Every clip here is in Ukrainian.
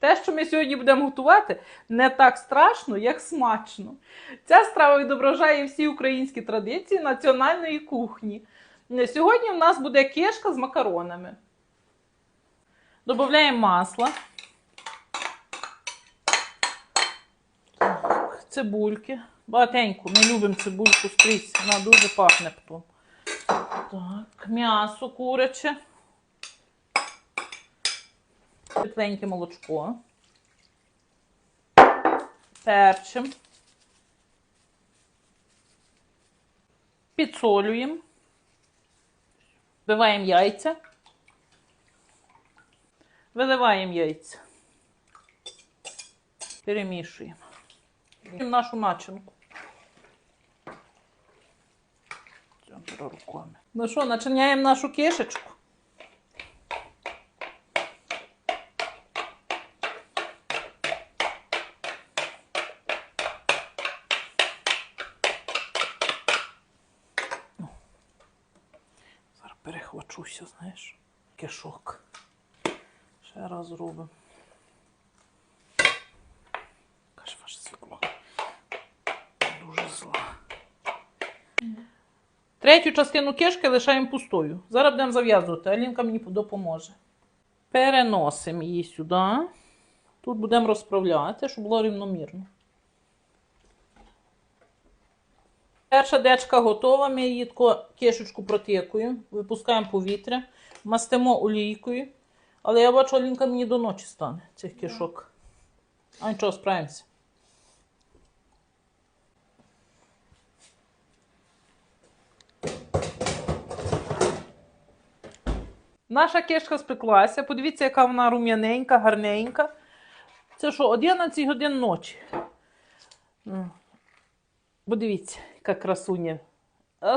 Те, що ми сьогодні будемо готувати, не так страшно, як смачно. Ця страва відображає всі українські традиції національної кухні. Сьогодні в нас буде кишка з макаронами. Додаємо масло. Цибульки. Багатенько. Ми любимо цибульку скрізь. Вона дуже пахне. Так, м'ясо куряче. Тепленьке молочко. Перчим. Підсолюємо. Вбиваємо яйця. Виливаємо яйця. Перемішуємо. Нашу начинку. Ну що, начиняємо нашу кишечку. Зараз перехвачуся, знаєш. Кишок. Ще раз зробимо. Каже ваша свекла. Дуже зла. Третю частину кишки лишаємо пустою. Зараз будемо зав'язувати, Алінка мені допоможе. Переносимо її сюди. Тут будемо розправляти, щоб було рівномірно. Перша дечка готова, ми її тако кишечку протикуємо, випускаємо повітря, мастимо олійкою. Але я бачу, Алінка мені до ночі стане цих кишок. А нічого, справимося. Наша кишка спеклася. Подивіться, яка вона рум'яненька, гарненька. Це що, 11 годин ночі. Подивіться, яка красуня.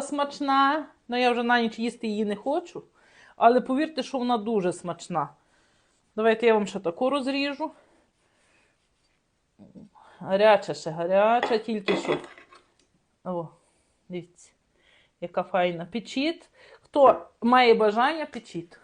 Смачна. Ну, я вже на ніч їсти її не хочу. Але повірте, що вона дуже смачна. Давайте я вам ще таку розріжу. Гаряча ще гаряча, тільки що. О, дивіться, яка файна. Печіть. Хто має бажання, печіть.